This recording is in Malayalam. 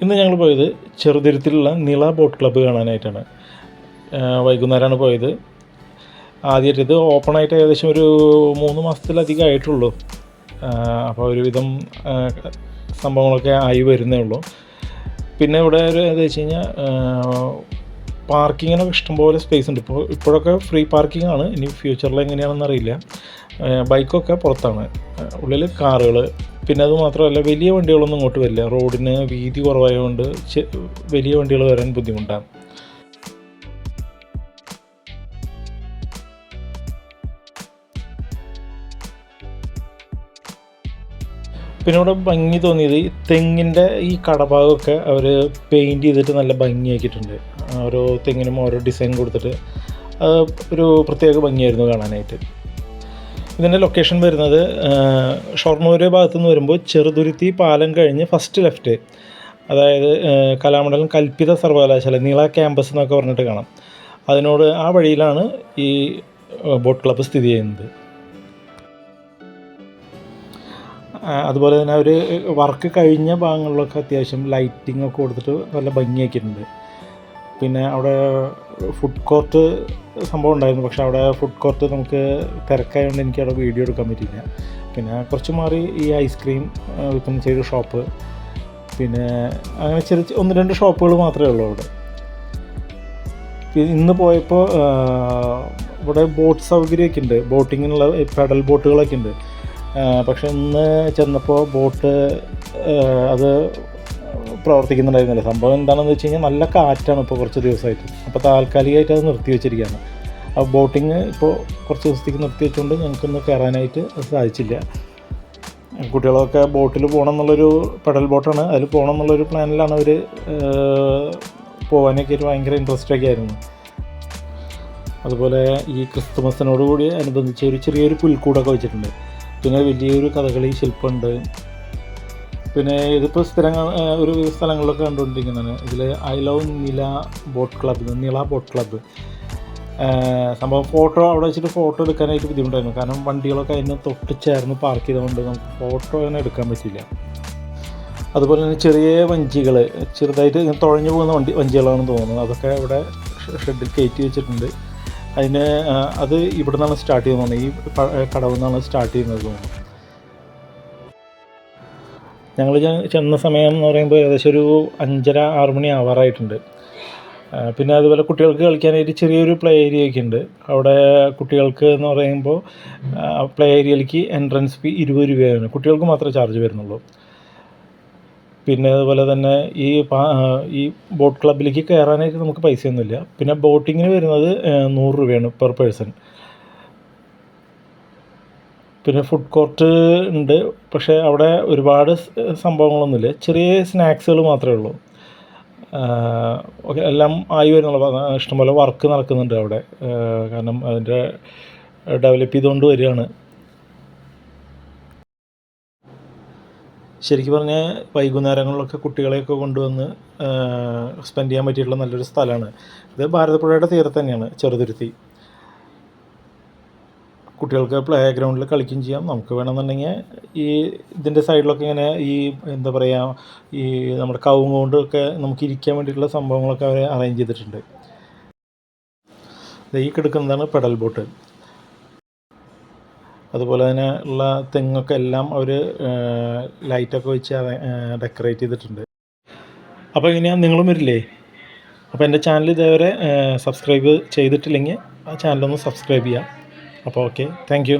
ഇന്ന് ഞങ്ങൾ പോയത് ചെറുതുരുത്തിലുള്ള നിള ബോട്ട് ക്ലബ്ബ് കാണാനായിട്ടാണ്. വൈകുന്നേരമാണ് പോയത്. ആദ്യമായിട്ട് ഇത് ഓപ്പണായിട്ട് ഏകദേശം ഒരു മൂന്ന് മാസത്തിലധികം ആയിട്ടുള്ളൂ. അപ്പോൾ ഒരുവിധം സംഭവങ്ങളൊക്കെ ആയി വരുന്നേ ഉള്ളൂ. പിന്നെ ഇവിടെ ഒരു എന്താ വെച്ച് കഴിഞ്ഞാൽ പാർക്കിങ്ങിനൊക്കെ ഇഷ്ടംപോലെ സ്പേസ് ഉണ്ട്. ഇപ്പോൾ ഇപ്പോഴൊക്കെ ഫ്രീ പാർക്കിംഗ് ആണ്. ഇനി ഫ്യൂച്ചറിൽ എങ്ങനെയാണെന്ന് അറിയില്ല. ബൈക്കൊക്കെ പുറത്താണ്. ഉള്ളിൽ കാറുകൾ പിന്നെ അത് മാത്രമല്ല വലിയ വണ്ടികളൊന്നും ഇങ്ങോട്ട് വരില്ല. റോഡിന് വീതി കുറവായതുകൊണ്ട് വലിയ വണ്ടികൾ വരാൻ ബുദ്ധിമുട്ടാണ്. പിന്നെ ഇവിടെ ഭംഗി തോന്നിയത് ഈ തെങ്ങിന്റെ ഈ കടഭാഗമൊക്കെ അവർ പെയിന്റ് ചെയ്തിട്ട് നല്ല ഭംഗിയാക്കിയിട്ടുണ്ട്. ഓരോ തെങ്ങിനും ഓരോ ഡിസൈൻ കൊടുത്തിട്ട് ഒരു പ്രത്യേക ഭംഗിയായിരുന്നു കാണാനായിട്ട്. ഇതിന്റെ ലൊക്കേഷൻ വരുന്നത് ഷൊർണൂർ ഭാഗത്തു നിന്ന് വരുമ്പോൾ ചെറുതുരുത്തി പാലം കഴിഞ്ഞ് ഫസ്റ്റ് ലെഫ്റ്റ് അതായത് കലാമണ്ഡലം കൽപ്പിത സർവകലാശാല നീള ക്യാമ്പസ് എന്നൊക്കെ പറഞ്ഞിട്ട് കാണാം. അതിനോട് ആ വഴിയിലാണ് ഈ ബോട്ട് ക്ലബ്ബ് സ്ഥിതി ചെയ്യുന്നത്. അതുപോലെ തന്നെ അവർ വർക്ക് കഴിഞ്ഞ ഭാഗങ്ങളിലൊക്കെ അത്യാവശ്യം ലൈറ്റിംഗ് ഒക്കെ കൊടുത്തിട്ട് നല്ല ഭംഗിയാക്കിയിട്ടുണ്ട്. പിന്നെ അവിടെ ഫുഡ് കോർട്ട് സംഭവം ഉണ്ടായിരുന്നു. പക്ഷേ അവിടെ ഫുഡ് കോർട്ട് നമുക്ക് തിരക്കായതുകൊണ്ട് എനിക്ക് അവിടെ വീഡിയോ എടുക്കാൻ പറ്റിയില്ല. പിന്നെ കുറച്ച് മാറി ഈ ഐസ്ക്രീം വിൽക്കുന്ന ചെറിയ ഷോപ്പ് പിന്നെ അങ്ങനെ ചെറിയ ഒന്ന് രണ്ട് ഷോപ്പുകൾ മാത്രമേ ഉള്ളൂ അവിടെ. ഇന്ന് പോയപ്പോൾ ഇവിടെ ബോട്ട് സൗകര്യമൊക്കെ ഉണ്ട്. ബോട്ടിങ്ങിനുള്ള പെഡൽ ബോട്ടുകളൊക്കെ ഉണ്ട്. പക്ഷെ ഇന്ന് ചെന്നപ്പോൾ ബോട്ട് അത് പ്രവർത്തിക്കുന്നുണ്ടായിരുന്നില്ല. സംഭവം എന്താണെന്ന് വെച്ച് കഴിഞ്ഞാൽ നല്ല കാറ്റാണ് ഇപ്പോൾ കുറച്ച് ദിവസമായിട്ട്. അപ്പോൾ താൽക്കാലികമായിട്ട് അത് നിർത്തി വെച്ചിരിക്കുകയാണ്. ആ ബോട്ടിങ് ഇപ്പോൾ കുറച്ച് ദിവസത്തേക്ക് നിർത്തി വെച്ചുകൊണ്ട് ഞങ്ങൾക്കൊന്ന് കയറാനായിട്ട് സാധിച്ചില്ല. കുട്ടികളൊക്കെ ബോട്ടിൽ പോകണം എന്നുള്ളൊരു പെഡൽ ബോട്ടാണ്. അതിൽ പോകണം എന്നുള്ളൊരു പ്ലാനിലാണ് അവർ പോകാനൊക്കെ ഒരു ഭയങ്കര ഇൻട്രസ്റ്റ് ഒക്കെ ആയിരുന്നു. അതുപോലെ ഈ ക്രിസ്തുമസിനോടുകൂടി അനുബന്ധിച്ച് ഒരു ചെറിയൊരു പുൽക്കൂടൊക്കെ വെച്ചിട്ടുണ്ട്. പിന്നെ വലിയൊരു കഥകളി ശില്പമുണ്ട്. പിന്നെ ഇതിപ്പോൾ സ്ഥിരങ്ങൾ ഒരു സ്ഥലങ്ങളിലൊക്കെ കണ്ടുകൊണ്ടിരിക്കുന്നതാണ് ഇതിൽ I love Nila boat club Nila boat club സംഭവം ഫോട്ടോ അവിടെ വെച്ചിട്ട് ഫോട്ടോ എടുക്കാനായിട്ട് ബുദ്ധിമുട്ടായിരുന്നു. കാരണം വണ്ടികളൊക്കെ അതിന് തൊട്ട് ചേർന്ന് പാർക്ക് ചെയ്തുകൊണ്ട് നമുക്ക് ഫോട്ടോ അങ്ങനെ എടുക്കാൻ പറ്റില്ല അതുപോലെ തന്നെ ചെറിയ വഞ്ചികൾ ചെറുതായിട്ട് ഇങ്ങനെ തുഴഞ്ഞു പോകുന്ന വണ്ടി വഞ്ചികളാണെന്ന് തോന്നുന്നത് അതൊക്കെ ഇവിടെ ഷെഡിൽ കയറ്റി വെച്ചിട്ടുണ്ട്. അതിന് അത് ഇവിടെ നിന്നാണ് സ്റ്റാർട്ട് ചെയ്യുന്നത്. ഈ കടവിൽ നിന്നാണ് സ്റ്റാർട്ട് ചെയ്യുന്നത് തോന്നുന്നു. ഞങ്ങൾ ചെന്ന സമയം എന്ന് പറയുമ്പോൾ ഏകദേശം ഒരു അഞ്ചര ആറ് മണി ആവാറായിട്ടുണ്ട്. പിന്നെ അതുപോലെ കുട്ടികൾക്ക് കളിക്കാനായിട്ട് ചെറിയൊരു പ്ലേ ഏരിയ ഒക്കെ ഉണ്ട്. അവിടെ കുട്ടികൾക്ക് എന്ന് പറയുമ്പോൾ പ്ലേ ഏരിയയിലേക്ക് എൻട്രൻസ് ഫീ ഇരുപത് രൂപയാണ്. കുട്ടികൾക്ക് മാത്രമേ ചാർജ് വരുന്നുള്ളൂ. പിന്നെ അതുപോലെ തന്നെ ഈ ഈ ബോട്ട് ക്ലബിലേക്ക് കയറാനായിട്ട് നമുക്ക് പൈസയൊന്നുമില്ല. പിന്നെ ബോട്ടിങ്ങിന് വരുന്നത് നൂറ് രൂപയാണ് പെർ പേഴ്സൺ പിന്നെ ഫുഡ് കോർട്ട് ഉണ്ട്. പക്ഷേ അവിടെ ഒരുപാട് സംഭവങ്ങളൊന്നുമില്ല. ചെറിയ സ്നാക്സുകൾ മാത്രമേ ഉള്ളൂ. എല്ലാം ആയി വരുന്നുള്ള ഇഷ്ടംപോലെ വർക്ക് നടക്കുന്നുണ്ട് അവിടെ. കാരണം അതിന്റെ ഡെവലപ്പ് ചെയ്തുകൊണ്ട് വരികയാണ്. ശരിക്കും പറഞ്ഞാൽ വൈകുന്നേരങ്ങളിലൊക്കെ കുട്ടികളെയൊക്കെ കൊണ്ടുവന്ന് സ്പെൻഡ് ചെയ്യാൻ പറ്റിയിട്ടുള്ള നല്ലൊരു സ്ഥലമാണ്. ഇത് ഭാരതപ്പുഴയുടെ തീരത്ത് തന്നെയാണ് ചെറുതുരുത്തി. കുട്ടികൾക്ക് പ്ലേ ഗ്രൗണ്ടിൽ കളിക്കുകയും ചെയ്യാം. നമുക്ക് വേണമെന്നുണ്ടെങ്കിൽ ഈ ഇതിന്റെ സൈഡിലൊക്കെ ഇങ്ങനെ ഈ എന്താ പറയുക ഈ നമ്മുടെ കവുങ്ങ് കൊണ്ടൊക്കെ നമുക്ക് ഇരിക്കാൻ വേണ്ടിയിട്ടുള്ള സംഭവങ്ങളൊക്കെ അവർ അറേഞ്ച് ചെയ്തിട്ടുണ്ട്. ഈ കിടക്കുന്നതാണ് പെഡൽ ബോട്ട് അതുപോലെ തന്നെ ഉള്ള തെങ്ങൊക്കെ എല്ലാം അവർ ലൈറ്റൊക്കെ വെച്ച് ഡെക്കറേറ്റ് ചെയ്തിട്ടുണ്ട്. അപ്പോൾ എങ്ങനെയാണ് നിങ്ങളും വരില്ലേ? അപ്പോൾ എന്റെ ചാനൽ ഇതേവരെ സബ്സ്ക്രൈബ് ചെയ്തിട്ടില്ലെങ്കിൽ ആ ചാനലൊന്ന് സബ്സ്ക്രൈബ് ചെയ്യാം. അപ്പോൾ ഓക്കെ താങ്ക് യു